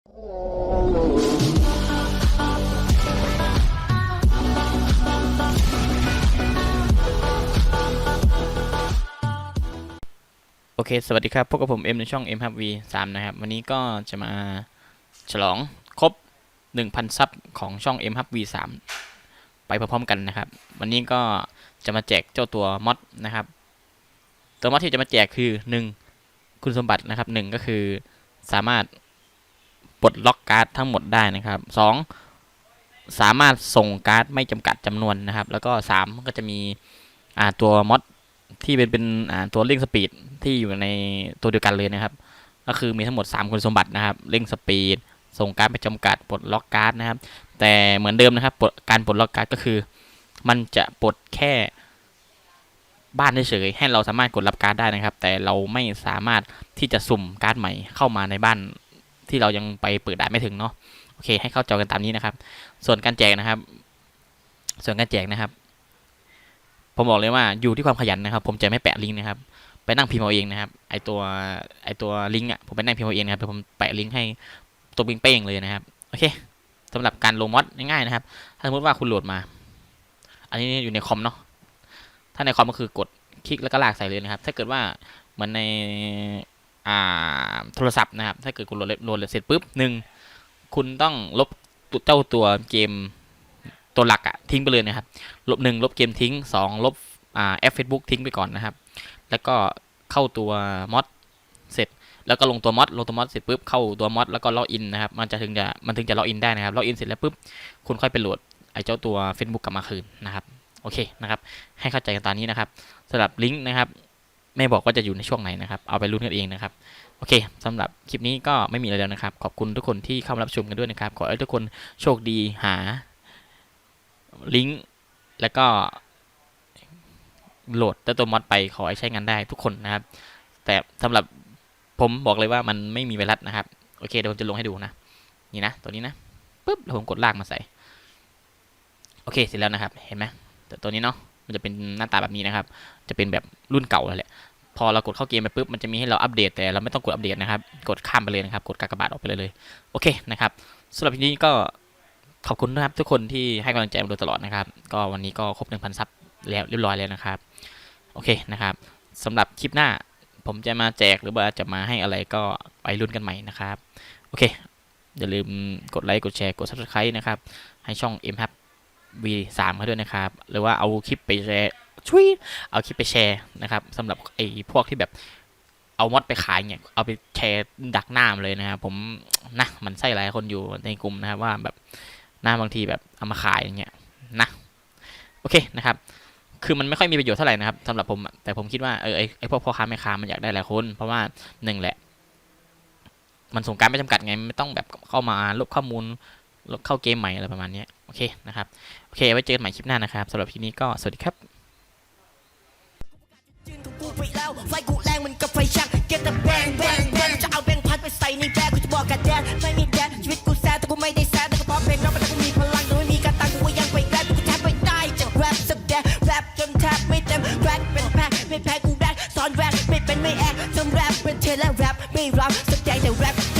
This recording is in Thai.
โอเค สวัสดีครับ พบกับผมเอ็มในช่อง M h u b V 3นะครับ วันนี้ก็จะมาฉลองครบ 1,000 ซับของช่อง M h u b V 3ไปพร้อมๆกันนะครับ วันนี้ก็จะมาแจกเจ้าตัวมอดนะครับ ตัวมอดที่จะมาแจกคือ 1 คุณสมบัตินะครับ 1 ก็คือสามารถ ปลดล็อกการ์ดทั้งหมดได้นะครับ 2 สามารถส่งการ์ดไม่จำกัดจำนวนนะครับ แล้วก็ 3 ก็จะมีตัวมอดที่เป็นเป็นตัวเร่งสปีดที่อยู่ในตัวเดียวกันเลยนะครับ ก็คือมีทั้งหมด 3 คุณสมบัตินะครับเร่งสปีดส่งการ์ดไปจำกัดปลดล็อกการ์ดนะครับ แต่เหมือนเดิมนะครับการปลดล็อกการ์ดก็คือ มันจะปลดแค่บ้านเฉยๆให้เราสามารถกดรับการ์ดได้นะครับ แต่เราไม่สามารถที่จะสุ่มการ์ดใหม่เข้ามาในบ้าน ที่เรายังไปเปิดได้ไม่ถึงเนาะโอเค ให้เข้าใจกันตามนี้นะครับ ส่วนการแจกนะครับ ส่วนการแจกนะครับ ผมบอกเลยว่าอยู่ที่ความขยันนะครับ ผมจะไม่แปะลิงก์นะครับ ไปนั่งพิมพ์เอาเองนะครับไอตัวไอตัวลิงก์อะผมไปนั่งพิมพ์เอาเองนะครับเดี๋ยวผมแปะลิงก์ให้ตัวบิงเป้งเลยนะครับโอเคสำหรับการลงมอดง่ายๆนะครับ ถ้าสมมติว่าคุณโหลดมา อันนี้อยู่ในคอมเนาะถ้าในคอมก็คือกดคลิกแล้วก็ลากใส่เลยนะครับ ถ้าเกิดว่าเหมือนใน โทรศัพท์นะครับ ถ้าเกิดคุณโหลดโหลดเสร็จปุ๊บหนึ่งคุณต้องลบเจ้าตัวเกมตัวหลักอะทิ้งไปเลยนะครับ ลบหนึ่งลบเกมทิ้งสองลบอ่าแอปเฟซบุ๊กทิ้งไปก่อนนะครับ แล้วก็เข้าตัวมอดเสร็จ แล้วก็ลงตัวมอดลงตัวมอดเสร็จปุ๊บเข้าตัวมอดแล้วก็ล็อกอินนะครับ มันจะถึงจะมันถึงจะล็อกอินได้นะครับล็อกอินเสร็จแล้วปุ๊บคุณค่อยไปโหลดไอ้เจ้าตัว Facebook กลับมาคืนนะครับ โอเคนะครับ ให้เข้าใจกันตามนี้นะครับสำหรับลิงก์นะครับ ไม่บอกว่าจะอยู่ในช่วงไหนนะครับ เอาไปรุ่นกันเองนะครับ โอเคสำหรับคลิปนี้ก็ไม่มีอะไรแล้วนะครับ ขอบคุณทุกคนที่เข้ารับชมกันด้วยนะครับ ขอให้ทุกคนโชคดีหาลิงก์แล้วก็โหลดเจ้าตัวมอดไปขอให้ใช้งานได้ทุกคนนะครับ แต่สำหรับผมบอกเลยว่ามันไม่มีไวรัสนะครับ โอเคเดี๋ยวผมจะลงให้ดูนะ นี่นะตัวนี้นะปุ๊บแล้วผมกดลากมาใส่ โอเคเสร็จแล้วนะครับ เห็นไหมแต่ตัวนี้เนาะ มันจะเป็นหน้าตาแบบนี้นะครับ จะเป็นแบบรุ่นเก่าแล้วแหละพอเรากดเข้าเกมไปปุ๊บมันจะมีให้เราอัปเดตแต่เราไม่ต้องกดอัปเดตนะครับ กดข้ามไปเลยนะครับ กดกากบาทออกไปเลยเลยโอเคนะครับสำหรับทีนี้ก็ขอบคุณนะครับทุกคนที่ให้กำลังใจมาโดยตลอดนะครับ ก็วันนี้ก็ครบ1,000ซับแล้วเรียบร้อยแล้วนะครับ โอเคนะครับสำหรับคลิปหน้าผมจะมาแจกหรือว่าจะมาให้อะไรก็ไปรุ่นกันใหม่นะครับ โอเค อย่าลืมกดไลค์กดแชร์กด subscribe นะครับ ให้ช่อง m h a p V3 มาด้วยนะครับ หรือว่าเอาคลิปไปแชร์ช่วยเอาคลิปไปแชร์นะครับสำหรับไอ้พวกที่แบบเอามอดไปขายเนี่ยเอาไปแชร์ดักหน้ามเลยนะครับผมนะมันใส่หลายคนอยู่ในกลุ่มนะครับว่าแบบหน้าบางทีแบบเอามาขายอย่างเงี้ยนะโอเคนะครับ คือมันไม่ค่อยมีประโยชน์เท่าไหร่นะครับสำหรับผมแต่ผมคิดว่าเออไอไอพวกพ่อค้าแม่ค้ามันอยากได้หลายคน เพราะว่าหนึ่งแหละ มันส่งการไม่จำกัดไงไม่ต้องแบบเข้ามาลบข้อมูลลบเข้าเกมใหม่อะไรประมาณนี้ โอเคนะครับ โอเค ไว้เจอกันใหม่คลิปหน้านะครับสำหรับทีนี้ก็สวัสดีครับไฟกูแรงมันกับไฟชัก Get the bang bang bang จะเอาแบงพันไปใส่ในแบกกูจะบอกกันแดนไม่มีแดนชีวิตกูแซดแต่กูไม่ได้แซดแต่ก็พราะเพลงรักมันแต่กูมีพลังแต่ไม่มีการตังกูยังไปแรปกูแทบไปได้จากแรปสักแดนแรปจนแทบไม่เต็มแรปเป็นแพ้ไม่แพ้กูแรปสอนแรปไม่เป็นไม่แอคจนแรปเป็นเทเลแรปไม่รับสักแดนแต่แรป